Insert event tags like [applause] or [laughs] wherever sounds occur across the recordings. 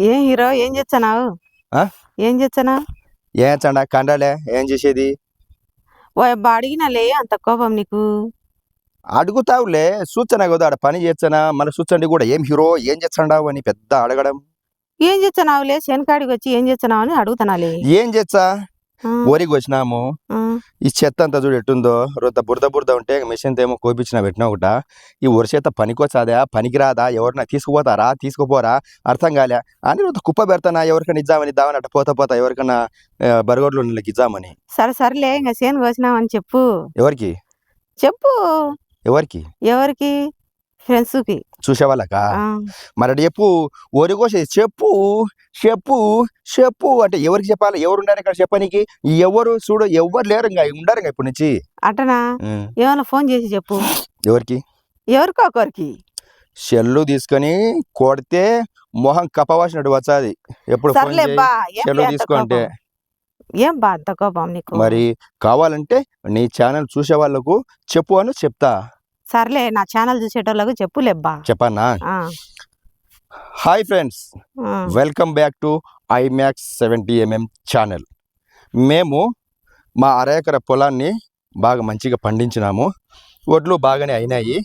ఏం హీరో? ఏం చేస్తున్నావు? ఏం చేస్తున్నావు ఏం చండా కండాలే. ఏం చేసేది? ఓ అడిగినాలే అంత కోపం నీకు. అడుగుతావులే. సూచన కదా ఆడ పని చేస్తానా మన సూచండి కూడా ఏం హీరో? ఏం చేస్తాడావు అని పెద్ద అడగడం. ఏం చేస్తున్నావులే? శనికాడికి వచ్చి ఏం చేస్తున్నావు అని అడుగుతున్నాలే. ఏం చేస్తా? ఆ, ఓరికి వచ్చినాము. ఈ చెత్త అంతా చూడు ఎట్టుందో రొద్ద బురద బురద ఉంటే మిషన్ ఏమో కోపించిన పెట్టినా ఒకట. ఈ వరిచేత పనికొచ్చాదా పనికిరాదా ఎవరినా తీసుకుపోతారా తీసుకుపోరా అర్థం కాలే. అని రొద్ద కుప్ప పెడతానా ఎవరికైనా ఇద్దామని ఇద్దామని అట్ట పోతా పోతా ఎవరికైనా బరగొడ్లు ఇద్దామని. సరే సరేలే ఇంకా చేను కోసినావని చెప్పు. ఎవరికి? చెప్పు. ఎవరికి? ఎవరికి? ఫ్రెండ్స్కి. చూసేవాళ్ళకా? మరి చెప్పు ఒరి కోసేది చెప్పు చెప్పు చెప్పు అంటే ఎవరికి చెప్పాలి? ఎవరు ఉండారు ఇక్కడ చెప్పనీకి? ఎవరు చూడు ఎవరు లేరు ఇంకా ఉండరు ఇంకా ఇప్పటి నుంచి. అటనా. ఏమైనా ఫోన్ చేసి చెప్పు. ఎవరికి? ఎవరికో ఒకరికి. సెల్లు తీసుకొని కొడితే మొహం కప్పవాసినట్టు వచ్చాది. ఎప్పుడు సెల్లు తీసుకుంటే. ఏం బా అంత కోపం నీకు? మరి కావాలంటే నీ ఛానల్ చూసే వాళ్ళకు చెప్పు అని చెప్తా. సర్లే నా ఛానల్ చూసేటోళ్ళకు చెప్పులేబ్బా. చెప్పన్నా? Hi friends. Welcome back to IMAX seventy MM channel. మేము మా అరెకర పొలాన్ని బాగా మంచిగా పండించినాము. వడ్లు బాగానే అయినాయి.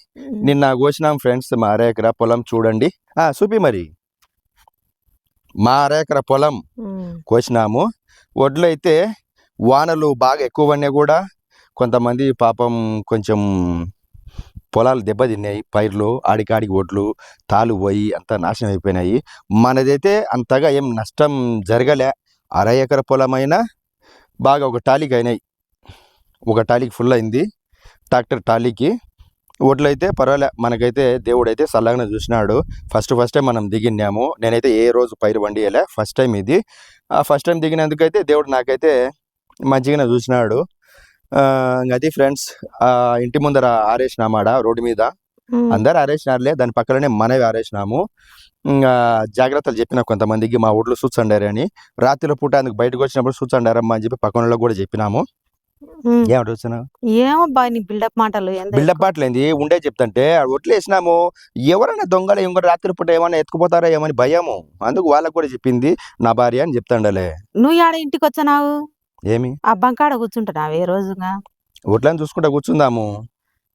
నిన్న కోసినాం ఫ్రెండ్స్ మా అరెకర పొలం చూడండి. చూపి మరి. మా అరెకర పొలం ఉం. కోసినాము. వడ్లు అయితే వానలు బాగా ఎక్కువ పడినాయి కూడా. కొంతమంది పాపం కొంచెం పొలాలు దెబ్బతిన్నాయి. పైర్లు ఆడికాడికి ఓట్లు తాలు పోయి అంతా నాశనం అయిపోయినాయి. మనదైతే అంతగా ఏం నష్టం జరగలే. అర ఎకర పొలమైనా బాగా ఒక టాలీకి అయినాయి. ఒక టాలీకి ఫుల్ అయింది. ట్రాక్టర్ టాలీకి. ఓట్లు అయితే పర్వాలే. మనకైతే దేవుడైతే చల్లగానే చూసినాడు. ఫస్ట్ ఫస్ట్ టైం మనం దిగినాము నేనైతే ఏ రోజు పైరు వండియలే. ఫస్ట్ టైం ఇది. ఆ ఫస్ట్ టైం దిగినందుకైతే దేవుడు నాకైతే మంచిగానే చూసినాడు. అది ఫ్రెండ్స్ ఆ ఇంటి ముందర ఆరేసినామాడ రోడ్డు మీద. అందరు ఆరేసినారులే దాని పక్కనే మనవి ఆరేసినాము. ఇంకా జాగ్రత్తలు చెప్పిన కొంతమందికి మా ఊర్లో చూచండారు అని రాత్రిలో పూట అందుకు బయటకు వచ్చినప్పుడు చూచండారమ్మా అని చెప్పి పక్కన కూడా చెప్పినాము. ఏమబ్బా నీ బిల్డప్ మాటలు పాటలేంది ఉండే చెప్తుంటే ఒట్లు వేసినాము. ఎవరైనా దొంగలు ఇంకొక రాత్రి పూట ఏమైనా ఎత్తుకుపోతారా ఏమని భయము. అందుకు వాళ్ళకు కూడా చెప్పింది నా భార్య అని చెప్తాండలే. నువ్వు ఆడ ఇంటికి వచ్చావు ఏమి? ఆ బంకాడ కూర్చుంటున్నావు ఏ రోజుగా? ఒట్లని చూసుకుంటా కూర్చుందాము.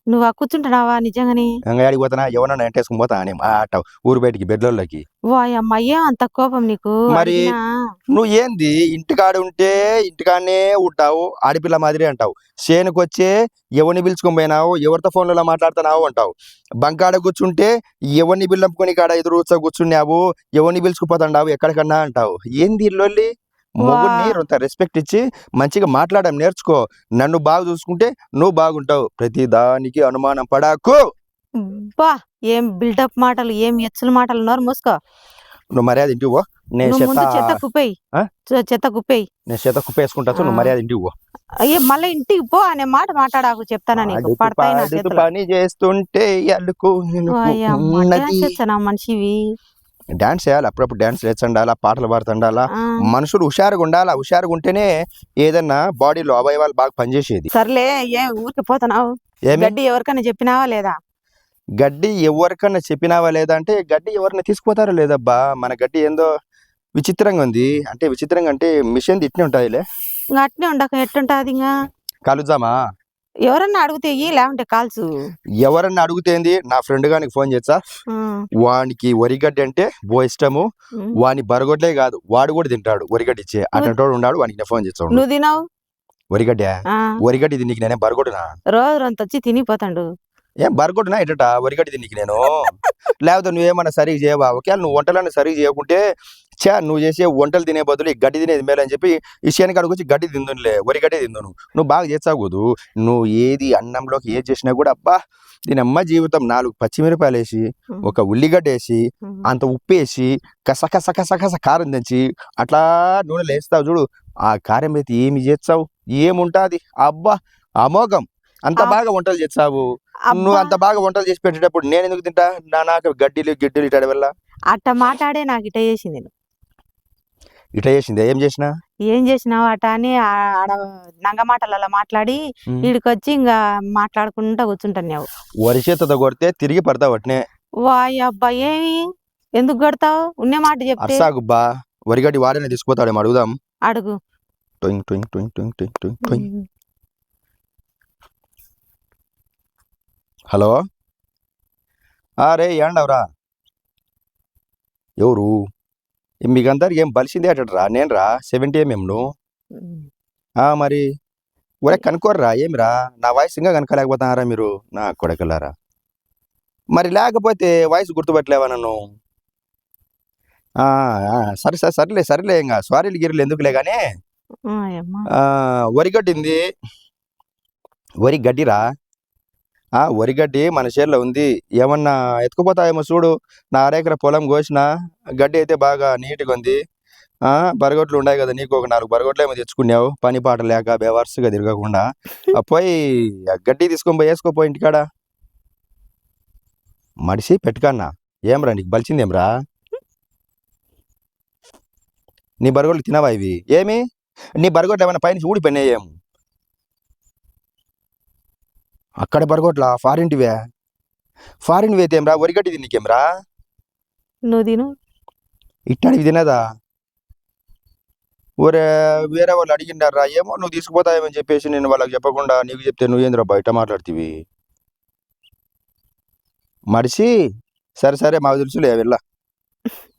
నువ్వు ఆ కూర్చుంటున్నావా నిజంగాని? ఆడికి పోతానా? ఎవరన్నా ఎంటేసుకుని పోతా అని మాట. ఊరు బయటికి అంత కోపం నీకు. మరి? నువ్వు ఏంది? ఇంటికాడ ఉంటే ఇంటికాడనే ఉంటావు. ఆడపిల్ల మాదిరి అంటావు. చేనుకు వచ్చే ఎవరిని పిలుచుకొని పోయినావు? ఎవరితో ఫోన్లలో మాట్లాడుతున్నావు అంటావు. బంకాడ కూర్చుంటే ఎవరిని బిల్లంపుకొని కాడ ఎదురు కూర్చో కూర్చున్నావు? ఎవరిని పిలుచుకుపోతాండావు? ఎక్కడికన్నా అంటావు. ఏంది లొల్లి? మొగుడిని కొంత రెస్పెక్ట్ ఇచ్చి మంచిగా మాట్లాడడం నేర్చుకో. నన్ను బాగా చూసుకుంటే నువ్వు బాగుంటావు. ప్రతి దానికి అనుమానం పడాకు. బా ఏం బిల్డప్ మాటలు ఏం ఎచ్చుల మాటలు నోరు మూసుకో. నువ్వు మర్యాద ఇంటికి పో. నేను చెత్త చెత్త కుప్పేయి. చెత్త కుప్పేయి. నేను చెత్త కుప్పేసుకుంటా నువ్వు. మర్యాద ఇంటికి పో. అయ్యే మళ్ళీ ఇంటికి పో అనే మాట మాట్లాడాకు చెప్తానా నీకు? పడతాయి పని చేస్తుంటే మనిషివి? డాన్స్ చేయాలి. అప్పుడప్పుడు డాన్స్ చేస్తుండాలా పాటలు పాడుతుండాలా. మనుషులు హుషారుగా ఉండాలా. హుషారుగా ఉంటేనే ఏదన్నా బాడీలో అవయవాలు బాగా పనిచేసేది. సర్లే ఏ ఊరికి పోతున్నావు? గడ్డి ఎవరికైనా చెప్పినావా లేదా? గడ్డి ఎవరికన్నా చెప్పినావా లేదా అంటే గడ్డి ఎవరిని తీసుకుపోతారో లేదబ్బా. మన గడ్డి ఏందో విచిత్రంగా ఉంది. అంటే విచిత్రంగా అంటే మిషన్ ఇట్నే ఉంటాయిలే ఇంకా అట్నే ఉండక ఎట్టుంటాది ఇంకా కలుద్దామా? ఎవరన్నా అడిగితే ఇయ్యి లేకుంటే కాల్సు. ఎవరన్నా అడుగుతేంది నా ఫ్రెండ్ గానికి ఫోన్ చేస్తా. వానికి వరిగడ్డి అంటే బో ఇష్టము. వాని బరగొడ్లే కాదు వాడు కూడా తింటాడు వరిగడ్డి ఇచ్చే. అటంటోడు ఉన్నాడు వానికి ఫోన్ చేస్తాడు నువ్వు తినవు? వరిగడ్డ? వరిగడ్డి తినికి నేనే బరగొడునా రోజు వచ్చి తినిపోతాడు. ఏం బరగొడునా ఎటట వరిగడ్డి తినికి నేను? లేకపోతే నువ్వేమన్నా సరిగా చేయవా? ఒకవేళ నువ్వు వంటలన్నా సరిగా చేయకుంటే చా నువ్వు చేసే వంటలు తినే బదులు ఈ గడ్డి తినేది మేలు అని చెప్పి ఈ శనికాడికి వచ్చి గడ్డి తిందునులే వరిగడ్డే తిందును. నువ్వు బాగా చేస్తావు కదూ నువ్వు ఏది అన్నంలోకి ఏది చేసినా కూడా అబ్బా దీని అమ్మ జీవితం నాలుగు పచ్చిమిరపాయలు వేసి. ఒక ఉల్లిగడ్డ వేసి. అంత ఉప్పు వేసి కస కస కస కస కారం తెంచి అట్లా నూనెలు వేస్తావు చూడు. ఆ కారం అయితే ఏమి చేస్తావు? ఏముంటాది? అబ్బా అమోఘం. అంత. బాగా వంటలు చేస్తావు నువ్వు అంత బాగా వంటలు చేసి పెట్టేటప్పుడు నేను ఎందుకు తింటా? నా నాకు గడ్డీలు గిడ్డీలు ఇటాడి వల్ల? అట్ట మాట్లాడే నాకు ఇట చేసింది. ఇట చేసింది. ఏం చేసినా? ఏం చేసినావు అట అని నంగ మాటలలో మాట్లాడి వచ్చి ఇంకా మాట్లాడుకుంటా కూర్చుంటున్నావు వరి చేతతో కొడితే తిరిగి పడతావు అట్నే. వాయ్ అబ్బా! ఏమి? ఎందుకు కడతావు? ఉన్న మాట చెప్తే. గుబ్బా! వరిగడ్డి వాడనే తీసుకుపోతాడేమో అడుగుదాం. అడుగు. టొయింగ్ టొయింగ్ టొయింగ్ టొయింగ్ టొయింగ్ టొయింగ్. హలో రే ఏండవరా ఎవరు మీకందరికి ఏం బలిసిందే అటరా నేను రా సెవెంటీ ఎంఎం నువ్వు ఆ, మరి ఒరే కనుక్కోర్రా ఏమిరా నా వాయిస్ ఇంకా కనుక్కోలేకపోతున్నారా మీరు నా కొడకలారా మరి లేకపోతే వాయిస్ గుర్తుపట్టలేవా నన్ను సరే సరే సర్లే సర్లే ఇంకా సారీలు గిరిలు ఎందుకులే కానీ ఆయమ్మ. ఆ, వరి గడ్డింది వరి గడ్డిరా ఆ వరి గడ్డి మన చేతిలో ఉంది. ఏమన్నా ఎత్తుకుపోతాయేమో చూడు. నా అరేకర పొలం కోసిన గడ్డి అయితే బాగా నీట్గా ఉంది. ఆ బరగొట్లు ఉన్నాయి కదా నీకు ఒక నాలుగు బరగొట్లు ఏమో తెచ్చుకున్నావు. పని పాట లేక బేవర్స్గా తిరగకుండా. పోయి ఆ గడ్డి తీసుకొని పోయి వేసుకోపోయి ఇంటికాడ. మడిసి పెట్టుకన్నా. ఏమ్రా నీకు బలిచిందేమ్రా? నీ బరగొట్లు తినవా ఇవి? ఏమి? నీ బరగొట్లు ఏమైనా పైన ఊడిపోయినాయేమో ఏం అక్కడ బరగొట్లా ఫారిన్టివే ఫారిన్ వేతేమ్రా వరిగడ్డి తిన్నకేమ్రా నువ్వు తిను. ఇట్టాడివి తినదా? ఒరే వేరే వాళ్ళు అడిగిండారా? ఏమో నువ్వు తీసుకుపోతావేమని చెప్పేసి నేను వాళ్ళకి చెప్పకుండా నీకు చెప్తే నువ్వేంద్రా బయట మాట్లాడుతీవి? మడిసి సరే సరే మాకు తెలుసులే వెళ్ళ. [laughs]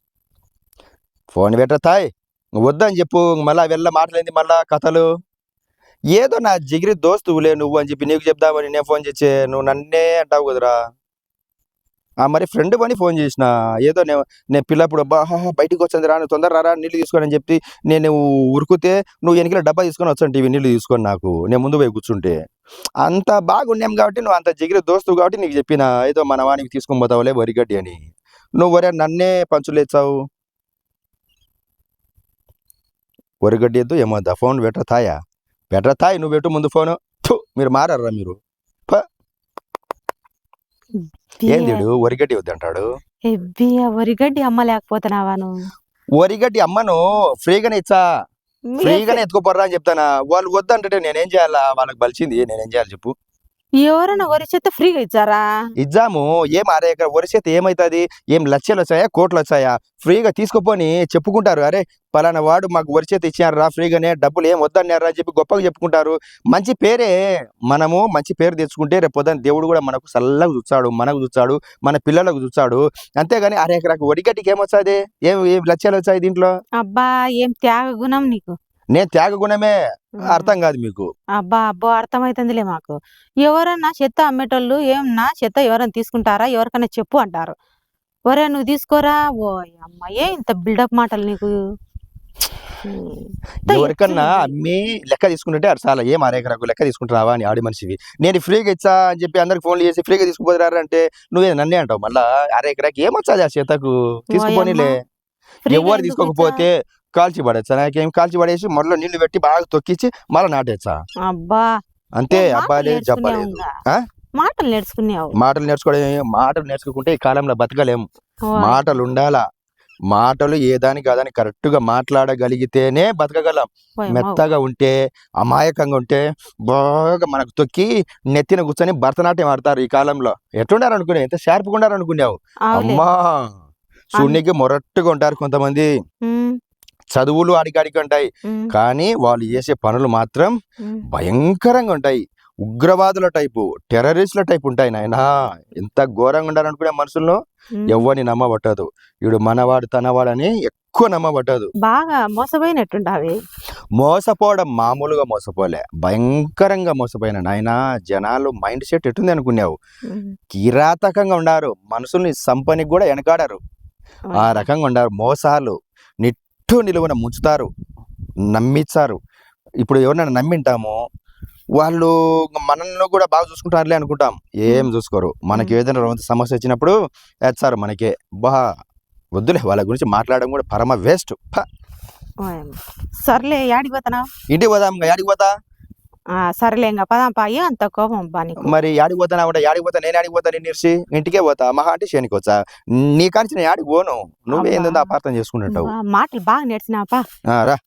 ఫోన్ పెట్టతాయ్ వద్దని చెప్పు మళ్ళా వెళ్ళ మాటలేంది మళ్ళా కథలు. ఏదో నా జిగిరి దోస్తువులే నువ్వు అని చెప్పి నీకు చెప్దామని నేను ఫోన్ చేసే నువ్వు నన్నే అంటావు కదరా. ఆ మరి ఫ్రెండ్ పని ఫోన్ చేసిన ఏదో నేను నేను పిల్లప్పుడు బాహా బయటికి వచ్చింది రా నువ్వు తొందర రారా నీళ్ళు తీసుకొని అని చెప్పి నేను ఉరుకుతే నువ్వు వెనకల డబ్బా తీసుకొని వచ్చాను టీవీ నీళ్ళు తీసుకొని నాకు నేను ముందు పోయి కూర్చుంటే. అంత బాగున్నాం కాబట్టి నువ్వు అంత జిగిరి దోస్తు కాబట్టి నీకు చెప్పిన ఏదో మన వానికి తీసుకొని పోతావులే వరిగడ్డి అని. నువ్వు వరే నన్నే పంచులేచావు వరిగడ్డి ఎద్దు ఏమో ఫోన్ పెట్ట తాయా? బెటర్ తాయ్ నువ్వు పెట్టు ముందు ఫోను. మీరు మారర్రా మీరు. ఏంది వరిగడ్డి వద్దంటాడు? వరిగడ్డి అమ్మ లేకపోతున్నావా నువ్వు? వరిగడ్డి అమ్మను ఫ్రీగానే ఇచ్చా. ఫ్రీగానే ఎత్తుకోపోర్రా అని చెప్తానా. వాళ్ళు వద్దంటే నేనేం చేయాలా? వాళ్ళకి బలిచింది. నేనేం చేయాలి చెప్పు. ఎవరైనా వరి చేత ఫ్రీగా ఇచ్చారా? ఇద్దాము. ఏం అరే ఇక్కడ వరిసేతే ఏమవుతుంది ఏం లక్షలు వచ్చాయా కోట్లు వచ్చాయా ఫ్రీగా తీసుకుపోని చెప్పుకుంటారు. అరే పలానా వాడు మాకు వరిచేత ఇచ్చారా ఫ్రీగానే డబ్బులు ఏం వద్దన్నారా అని చెప్పి గొప్పగా చెప్పుకుంటారు. మంచి పేరే మనము మంచి పేరు తెచ్చుకుంటే రేపు పొద్దున్న దేవుడు కూడా మనకు చల్లగా చూస్తాడు మనకు చూస్తాడు మన పిల్లలకు చూస్తాడు. అంతేగాని అరే ఎకరాకు వడిగడ్డికి ఏమొచ్చాది ఏం ఏం లక్షలు వచ్చాయి దీంట్లో? అబ్బా ఏం త్యాగ గుణం నీకు. నేను త్యాగ గుణమే అర్థం కాదు మీకు. అబ్బా అబ్బో అర్థమైతుందిలే మాకు. ఎవరన్నా చెత్త అమ్మేటోళ్ళు ఏమన్నా చెత్త ఎవరైనా తీసుకుంటారా? ఎవరికైనా చెప్పు అంటారు. ఒరే నువ్వు తీసుకోరా? ఓ అమ్మ ఏ ఇంత బిల్డప్ మాటలు నీకు? ఎవరికన్నా. అమ్మి లెక్క తీసుకుంటుంటే అది చాలా ఏం అరేకరకు లెక్క తీసుకుంటున్నావా అని ఆడి మనిషివి. నేను ఫ్రీగా ఇచ్చా అని చెప్పి అందరికి ఫోన్లు చేసి ఫ్రీగా తీసుకుపోతారా అంటే నువ్వే నన్నే అంటావు? మళ్ళా అరేకరాకి ఏమొచ్చాది ఆ చేతకు తీసుకుపోనిలే. ఎవరు తీసుకోకపోతే కాల్చి పడేచ్చా నాకేం కాల్చి పడేసి నీళ్ళు పెట్టి బాగా తొక్కించి మళ్ళీ నాటేచ్చా? అబ్బా! అంతే నేర్చుకునే చెప్పలేదు? మాటలు నేర్చుకున్నావు మాటలు నేర్చుకోవడం మాటలు నేర్చుకుంటే ఈ కాలంలో బతకలేం ఓ, మాటలు ఉండాలా? మాటలు ఏ దాని కాదని కరెక్ట్గా మాట్లాడగలిగితేనే బతకగలం. మెత్తగా ఉంటే అమాయకంగా ఉంటే బాగా మనకు తొక్కి నెత్తిన కూర్చొని భరతనాట్యం ఆడతారు ఈ కాలంలో. ఎట్లుండారు అనుకునే ఎంత షార్ప్గా ఉండారు అనుకున్నావు. అమ్మా! శూన్యకి మొరట్టుగా ఉంటారు కొంతమంది. చదువులు అడిగాడికి ఉంటాయి కానీ వాళ్ళు చేసే పనులు మాత్రం. భయంకరంగా ఉంటాయి ఉగ్రవాదుల టైపు టెర్రరిస్టుల టైపు ఉంటాయి నాయన. ఎంత ఘోరంగా ఉండాలనుకునే మనుషుల్లో. ఎవరిని నమ్మబట్టదు. వీడు మనవాడు తనవాడని ఎక్కువ నమ్మబట్టదు. బాగా మోసపోయినట్టుండావి. మోసపోవడం మామూలుగా మోసపోలే. భయంకరంగా మోసపోయిన నాయన. జనాలు మైండ్ సెట్ ఎట్టుంది అనుకున్నావు? కిరాతకంగా ఉన్నారు మనుషుల్ని సంపనికి కూడా వెనకాడారు ఆ రకంగా ఉన్నారు మోసాలు. నిట్టు నిలువున ముంచుతారు నమ్మిస్తారు ఇప్పుడు ఎవరినైనా నమ్మింటాము వాళ్ళు మనల్ని కూడా బాగా చూసుకుంటారులే అనుకుంటాం. ఏం చూసుకోరు. మనకి ఏదైనా సమస్య వచ్చినప్పుడు వేస్తారు మనకే బా వద్దులే వాళ్ళ గురించి మాట్లాడడం కూడా పరమ వేస్ట్. సర్లే యాడికి పోతున్నావు ఇంటికి పోదాం యాడికి పోతా? ఆ, సర్లే ఇంకా పదాం పాయి అంత కోపం నీకు. మరి యాడికి పోతానా కూడా? యాడికి పోతా? నేను యాడికి పోతా? నేను ఇరిసి ఇంటికే పోతా? మహా అంటే శనికి వచ్చా? నీ కాంచి నేను యాడికి పోను. నువ్వే అబ్బా. ఏందో అపార్థం చేసుకుంటుంటావు? ఆ, మాటలు బాగా నేర్చినావా ఆ, రా.